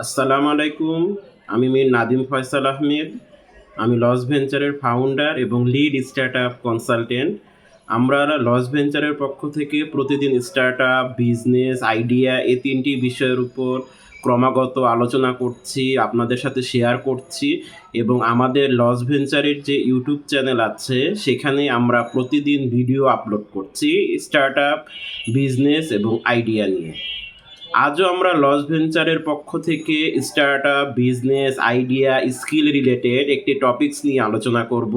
আসসালামু আলাইকুম, আমি মীর নাদিম ফয়সাল আহমেদ। আমি লস ভেঞ্চারের ফাউন্ডার এবং লিড স্টার্ট আপ কনসালটেন্ট আমরা লস ভেঞ্চারের পক্ষ থেকে প্রতিদিন স্টার্ট আপ বিজনেস আইডিয়া এই তিনটি বিষয়ের উপর ক্রমাগত আলোচনা করছি, আপনাদের সাথে শেয়ার করছি এবং আমাদের লস ভেঞ্চারের যে ইউটিউব চ্যানেল আছে, সেখানে আমরা প্রতিদিন ভিডিও আপলোড করছি স্টার্ট আপ বিজনেস এবং আইডিয়া নিয়ে। আজও আমরা লস ভেঞ্চারের পক্ষ থেকে start up business idea skill related একটি টপিকস নিয়ে আলোচনা করব।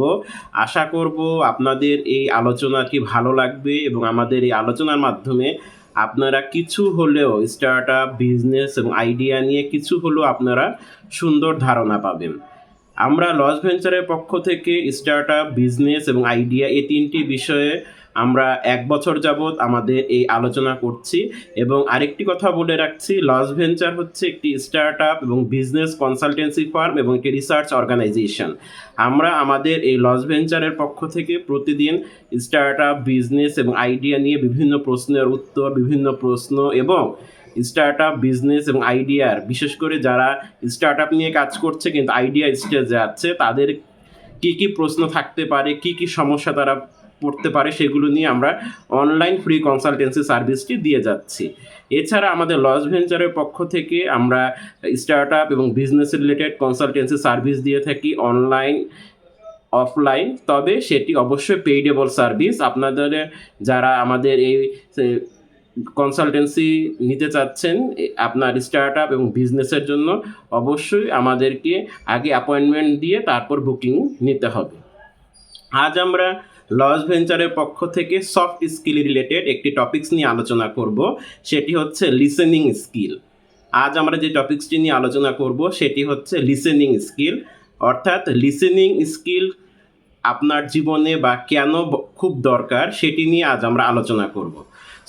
আশা করব আপনাদের এই আলোচনাটি ভালো লাগবে এবং আমাদের এই আলোচনার মাধ্যমে আপনারা কিছু হলেও স্টার্ট আপ বিজনেস এবং আইডিয়া নিয়ে কিছু হলেও আপনারা সুন্দর ধারণা পাবেন। আমরা লস ভেঞ্চারের পক্ষ থেকে স্টার্ট আপ বিজনেস এবং আইডিয়া এই তিনটি বিষয়ে আমরা এক বছর যাবৎ আমাদের এই আলোচনা করছি এবং আরেকটি কথা বলে রাখছি লস ভেঞ্চার হচ্ছে একটি স্টার্ট আপ এবং বিজনেস কনসালটেন্সি ফার্ম এবং একটি রিসার্চ অর্গানাইজেশন আমরা আমাদের এই লস ভেঞ্চারের পক্ষ থেকে প্রতিদিন স্টার্ট আপ বিজনেস এবং আইডিয়া নিয়ে বিভিন্ন প্রশ্নের উত্তর, বিভিন্ন প্রশ্ন এবং স্টার্ট আপ বিজনেস এবং আইডিয়ার বিশেষ করে যারা স্টার্ট আপ নিয়ে কাজ করছে কিন্তু আইডিয়া স্টেজে আছে, তাদের কি কি প্রশ্ন থাকতে পারে, কি কি সমস্যা তারা পড়তে পারে, সেগুলো নিয়ে আমরা অনলাইন ফ্রি কনসালটেন্সি সার্ভিসটি দিয়ে যাচ্ছি। এছাড়া আমাদের লস ভেঞ্চারের পক্ষ থেকে আমরা স্টার্ট আপ এবং বিজনেস রিলেটেড কনসালটেন্সি সার্ভিস দিয়ে থাকি অনলাইন অফলাইন তবে সেটি অবশ্যই পেইডেবল সার্ভিস আপনাদের যারা আমাদের এই কনসালটেন্সি নিতে চাচ্ছেন আপনার স্টার্ট আপ এবং বিজনেসের জন্য অবশ্যই আমাদেরকে আগে অ্যাপয়েন্টমেন্ট দিয়ে তারপর বুকিং নিতে হবে। আজ আমরা লস ভেঞ্চারের পক্ষ থেকে সফট স্কিল রিলেটেড একটি টপিকস নিয়ে আলোচনা করব। সেটি হচ্ছে লিসেনিং স্কিল আজ আমরা যে টপিকসটি নিয়ে আলোচনা করব, সেটি হচ্ছে লিসেনিং স্কিল অর্থাৎ লিসেনিং স্কিল আপনার জীবনে বা কেন খুব দরকার, সেটি নিয়ে আজ আমরা আলোচনা করব।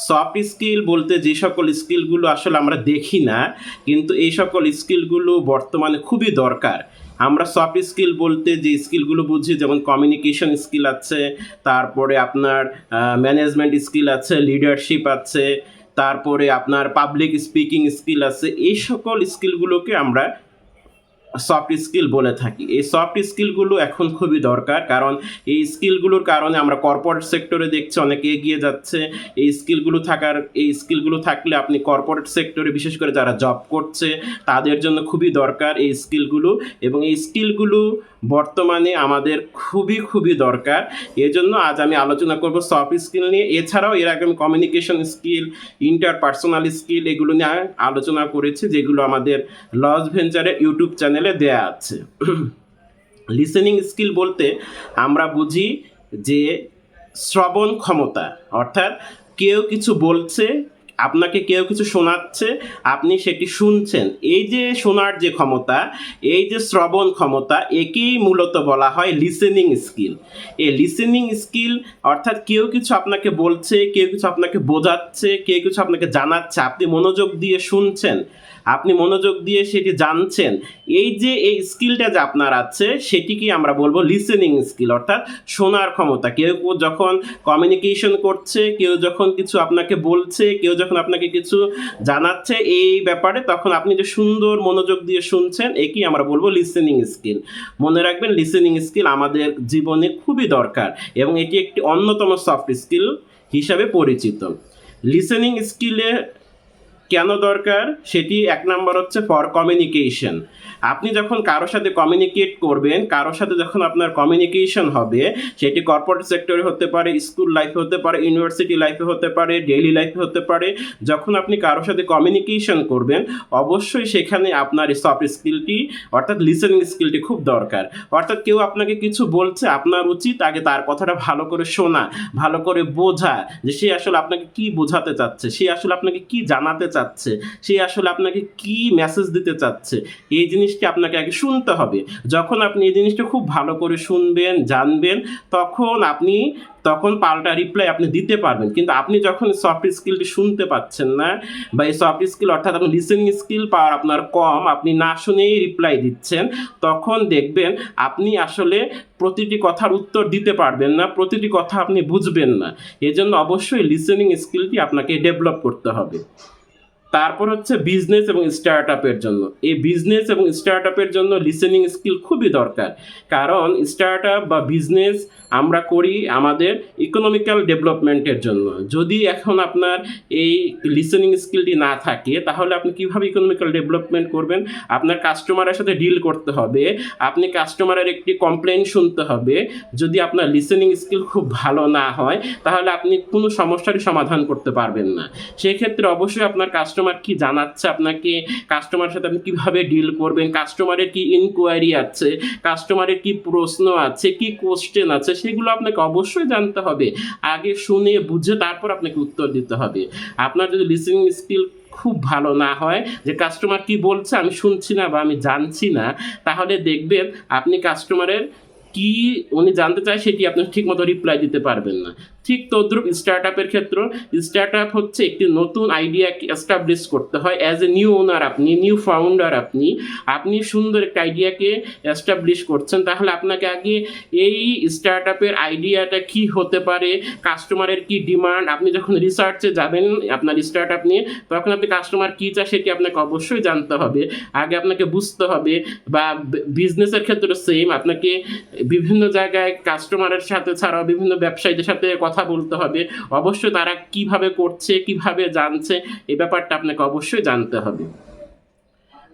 সফট স্কিল বলতে যে সকল স্কিলগুলো আসলে আমরা দেখি না, কিন্তু এই সকল স্কিলগুলো বর্তমানে খুবই দরকার। আমরা সফট স্কিল বলতে যে স্কিলগুলো বুঝি, যেমন কমিউনিকেশন স্কিল আছে, তারপরে আপনার ম্যানেজমেন্ট স্কিল আছে লিডারশিপ আছে, তারপরে আপনার পাবলিক স্পিকিং স্কিল আছে, এই সকল স্কিলগুলোকে আমরা সফট স্কিল বলে থাকি। এই সফট স্কিলগুলো এখন খুবই দরকার, কারণ এই স্কিলগুলোর কারণে আমরা কর্পোরেট সেক্টরে দেখছি অনেকে এগিয়ে যাচ্ছে। এই স্কিলগুলো থাকার, এই স্কিলগুলো থাকলে আপনি কর্পোরেট সেক্টরে বিশেষ করে যারা জব করছে, তাদের জন্য খুবই দরকার এই স্কিলগুলো এবং এই স্কিলগুলো বর্তমানে আমাদের খুবই খুবই দরকার। এজন্য আজ আমি আলোচনা করব সফট স্কিল নিয়ে। এছাড়াও এর আগে আমি কমিউনিকেশন স্কিল ইন্টারপার্সোনাল স্কিল এগুলো নিয়ে আলোচনা করেছি, যেগুলো আমাদের লস ভেঞ্চারের ইউটিউব চ্যানেলে দেয়া আছে। লিসেনিং স্কিল বলতে আমরা বুঝি যে শ্রবণ ক্ষমতা, অর্থাৎ কেউ কিছু বলছে আপনাকে কেউ কিছু শোনাচ্ছে, আপনি সেটি শুনছেন। এই যে শোনার যে ক্ষমতা, এই যে শ্রবণ ক্ষমতা, একেই মূলত বলা হয় লিসেনিং স্কিল এই লিসেনিং স্কিল অর্থাৎ কেউ কিছু আপনাকে বলছে, কেউ কিছু আপনাকে বোঝাচ্ছে, কেউ কিছু আপনাকে জানাচ্ছে, আপনি মনোযোগ দিয়ে শুনছেন। আপনি মনোযোগ দিয়ে সেটি জানছেন, এই যে এই স্কিলটা যে আপনার আছে সেটিকে আমরা বলব লিসেনিং স্কিল অর্থাৎ শোনার ক্ষমতা। কেউ যখন কমিউনিকেশন করছে, কেউ যখন কিছু আপনাকে বলছে, কেউ যখন আপনাকে কিছু জানাচ্ছে, এই ব্যাপারে তখন আপনি যে সুন্দর মনোযোগ দিয়ে শুনছেন, একেই আমরা বলব লিসেনিং স্কিল মনে রাখবেন লিসেনিং স্কিল আমাদের জীবনে খুবই দরকার এবং এটি একটি অন্যতম সফট স্কিল হিসাবে পরিচিত। লিসেনিং স্কিলে কেন দরকার? সেটি এক নম্বর হচ্ছে ফর কমিউনিকেশন আপনি যখন কারোর সাথে কমিউনিকেট করবেন, কারোর সাথে যখন আপনার কমিউনিকেশন হবে, সেটি কর্পোরেট সেক্টরে হতে পারে স্কুল লাইফে হতে পারে ইউনিভার্সিটি লাইফে হতে পারে ডেইলি লাইফে হতে পারে, যখন আপনি কারোর সাথে কমিউনিকেশন করবেন, অবশ্যই সেখানে আপনার সফট স্কিলটি অর্থাৎ লিসেনিং স্কিলটি খুব দরকার। অর্থাৎ কেউ আপনাকে কিছু বলছে, আপনার উচিত আগে তার কথাটা ভালো করে শোনা, ভালো করে বোঝা, যে সে আসলে আপনাকে কি বোঝাতে চাচ্ছে, সে আসলে আপনাকে কি জানাতে চাচ্ছে, সে আসলে আপনাকে কি মেসেজ দিতে চাচ্ছে, এই জিনিসটি আপনাকে আগে শুনতে হবে। যখন আপনি এই জিনিসটা খুব ভালো করে শুনবেন, জানবেন, তখন আপনি, তখন পাল্টা রিপ্লাই আপনি দিতে পারবেন। কিন্তু আপনি যখন সফট স্কিলটি শুনতে পাচ্ছেন না, বা এই সফট স্কিল অর্থাৎ আপনি লিসেনিং স্কিল পাওয়ার আপনার কম, আপনি না শুনেই রিপ্লাই দিচ্ছেন, তখন দেখবেন আপনি আসলে প্রতিটি কথার উত্তর দিতে পারবেন না, প্রতিটি কথা আপনি বুঝবেন না। এজন্য অবশ্যই লিসেনিং স্কিলটি আপনাকে ডেভেলপ করতে হবে। তারপর হচ্ছে বিজনেস এবং স্টার্ট আপের জন্য। এই বিজনেস এবং স্টার্ট আপের জন্য লিসেনিং স্কিল খুবই দরকার। কারণ স্টার্ট আপ বা বিজনেস আমরা করি আমাদের ইকোনমিক্যাল ডেভেলপমেন্টের জন্য। যদি এখন আপনার এই লিসেনিং স্কিলটি না থাকে, তাহলে আপনি কীভাবে ইকোনমিক্যাল ডেভেলপমেন্ট করবেন? আপনার কাস্টমারের সাথে ডিল করতে হবে। আপনি কাস্টমারের একটি কমপ্লেন শুনতে হবে। যদি আপনার লিসেনিং স্কিল খুব ভালো না হয়, তাহলে আপনি কোনো সমস্যারই সমাধান করতে পারবেন না। সেক্ষেত্রে অবশ্যই আপনার কাস্টমার কি জানাচ্ছে আপনাকে? কাস্টমারের সাথে আপনি কীভাবে ডিল করবেন? কাস্টমারের কি ইনকোয়ারি আছে? কাস্টমারের কি প্রশ্ন আছে? কি কোশ্চেন আছে? সেগুলো আপনাকে অবশ্যই জানতে হবে। আগে শুনে বুঝে তারপর আপনাকে উত্তর দিতে হবে। আপনার যদি লিসেনিং স্কিল খুব ভালো না হয়, যে কাস্টমার কি বলছে আমি শুনছি না বা আমি জানছি না, তাহলে দেখবেন আপনি কাস্টমারের কি উনি জানতে চায় সেটি আপনি ঠিকমতো রিপ্লাই দিতে পারবেন না। ঠিক তদ্রুপ স্টার্ট আপের ক্ষেত্রে স্টার্ট আপ হচ্ছে একটি নতুন আইডিয়াকে এস্টাবলিশ করতে হয় অ্যাজ এ নিউ ওনার আপনি নিউ ফাউন্ডার আপনি। আপনি সুন্দর একটা আইডিয়াকে এস্টাবলিশ করছেন, তাহলে আপনাকে আগে এই স্টার্ট আপের আইডিয়াটা কি হতে পারে কাস্টমারের কি ডিমান্ড আপনি যখন রিসার্চে যাবেন আপনার স্টার্ট আপ নিয়ে, তখন আপনি কাস্টমার কী চায় সেটি আপনাকে অবশ্যই জানতে হবে। আগে আপনাকে বুঝতে হবে বা বিজনেসের ক্ষেত্রে সেম আপনাকে বিভিন্ন জায়গায় কাস্টমারের সাথে ছাড়াও বিভিন্ন ব্যবসায়ীদের সাথে কথা বলতে হবে। অবশ্যই তারা কীভাবে করছে, কীভাবে জানছে, এ ব্যাপারটা আপনাকে অবশ্যই জানতে হবে।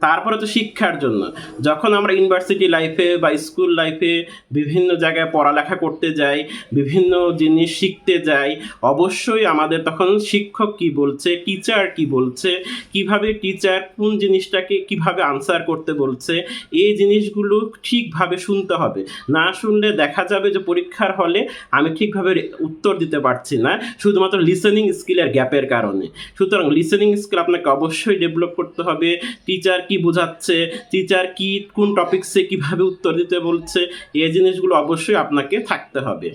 তারপরে তো শিক্ষার জন্য। যখন আমরা ইউনিভার্সিটি লাইফে বা স্কুল লাইফে বিভিন্ন জায়গায় পড়ালেখা করতে যাই, বিভিন্ন জিনিস শিখতে যাই, অবশ্যই আমাদের তখন শিক্ষক কি বলছে টিচার কি বলছে, কীভাবে টিচার কোন জিনিসটাকে কীভাবে আনসার করতে বলছে, এই জিনিসগুলো ঠিকভাবে শুনতে হবে। না শুনলে দেখা যাবে যে পরীক্ষার হলে আমি ঠিকভাবে উত্তর দিতে পারছি না, শুধুমাত্র লিসেনিং স্কিলের গ্যাপের কারণে। সুতরাং লিসেনিং স্কিল আপনাকে অবশ্যই ডেভেলপ করতে হবে টিচার কি বোঝাচ্ছে টিচার কি, কোন টপিক্সে কীভাবে উত্তর দিতে বলছে, এই জিনিসগুলো অবশ্যই আপনাকে থাকতে হবে।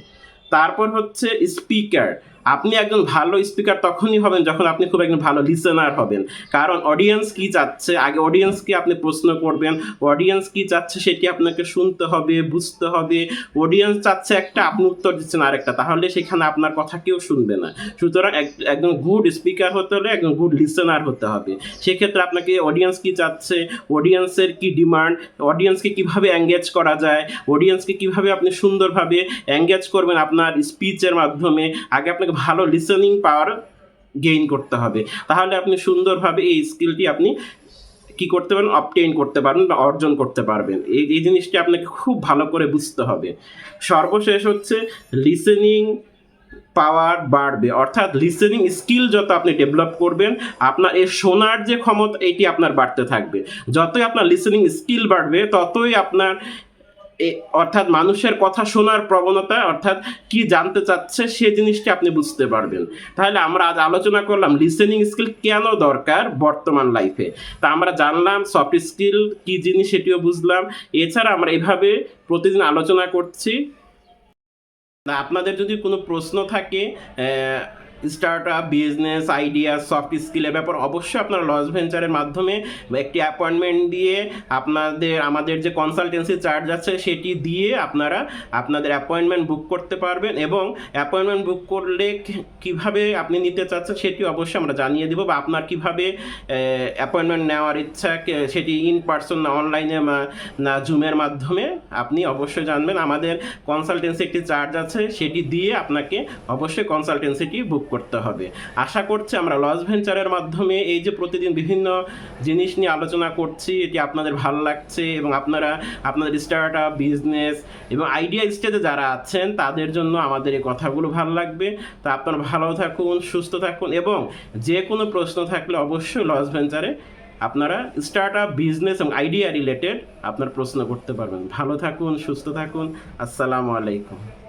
তারপর হচ্ছে স্পিকার আপনি একজন ভালো স্পিকার তখনই হবেন যখন আপনি খুব একজন ভালো লিসেনার হবেন। কারণ অডিয়েন্স কি চাচ্ছে? আগে অডিয়েন্সকে আপনি প্রশ্ন করবেন অডিয়েন্স কি চাচ্ছে সেটি আপনাকে শুনতে হবে, বুঝতে হবে। অডিয়েন্স চাচ্ছে একটা, আপনি উত্তর দিচ্ছেন আরেকটা, তাহলে সেখানে আপনার কথা কেউ শুনবে না। সুতরাং এক- একজন গুড স্পিকার হতে হলে একজন গুড লিসেনার হতে হবে। সেক্ষেত্রে আপনাকে অডিয়েন্স কি চাচ্ছে? অডিয়েন্সের কি ডিমান্ড অডিয়েন্সকে কীভাবে এঙ্গেজ করা যায়? অডিয়েন্সকে কীভাবে আপনি সুন্দরভাবে এঙ্গেজ করবেন আপনার স্পিচের মাধ্যমে? আগে আপনাকে ভালো লিসেনিং পাওয়ার গেইন করতে হবে। তাহলে আপনি সুন্দরভাবে এই স্কিলটি আপনি কি করতে পারেন অবটেইন করতে পারেন বা অর্জন করতে পারবেন। এই এই জিনিসটি আপনাকে খুব ভালো করে বুঝতে হবে। সর্বশেষ হচ্ছে লিসেনিং পাওয়ার বাড়বে। অর্থাৎ লিসেনিং স্কিল যত আপনি ডেভেলপ করবেন, আপনার এই শোনার যে ক্ষমতা, এটি আপনার বাড়তে থাকবে। যতই আপনার লিসেনিং স্কিল বাড়বে, ততই আপনার অর্থাৎ মানুষের কথা শোনার প্রবণতা অর্থাৎ কি জানতে চাচ্ছে সে জিনিসটি আপনি বুঝতে পারবেন। তাহলে আমরা আজ আলোচনা করলাম লিসেনিং স্কিল কেন দরকার বর্তমান লাইফে তা আমরা জানলাম সফট স্কিল কি জিনিস সেটিও বুঝলাম। এছাড়া আমরা এভাবে প্রতিদিন আলোচনা করছি। আপনাদের যদি কোনো প্রশ্ন থাকে start up business idea soft স্কিলের ব্যাপার অবশ্যই আপনারা লস ভেঞ্চারের মাধ্যমে একটি অ্যাপয়েন্টমেন্ট দিয়ে আপনাদের, আমাদের যে কনসালটেন্সি চার্জ আছে সেটি দিয়ে আপনারা আপনাদের অ্যাপয়েন্টমেন্ট বুক করতে পারবেন এবং অ্যাপয়েন্টমেন্ট বুক করলে কীভাবে আপনি নিতে চাচ্ছেন সেটি অবশ্যই আমরা জানিয়ে দেবো বা আপনার কীভাবে অ্যাপয়েন্টমেন্ট নেওয়ার ইচ্ছা সেটি ইন পার্সন না অনলাইনে না জুমের মাধ্যমে আপনি অবশ্যই জানবেন। আমাদের কনসালটেন্সি একটি চার্জ আছে সেটি দিয়ে আপনাকে অবশ্যই কনসালটেন্সিটি বুক করতে হবে। আশা করছি আমরা লস ভেঞ্চারের মাধ্যমে এই যে প্রতিদিন বিভিন্ন জিনিস নিয়ে আলোচনা করছি, এটি আপনাদের ভালো লাগছে এবং আপনারা, আপনাদের স্টার্ট আপ বিজনেস এবং আইডিয়া স্টেজে যারা আছেন, তাদের জন্য আমাদের এই কথাগুলো ভালো লাগবে। তা আপনারা ভালো থাকুন, সুস্থ থাকুন এবং যে কোনো প্রশ্ন থাকলে অবশ্যই লস ভেঞ্চারে আপনারা স্টার্ট আপ বিজনেস এবং আইডিয়া রিলেটেড আপনার প্রশ্ন করতে পারবেন। ভালো থাকুন, সুস্থ থাকুন। আসসালামু আলাইকুম।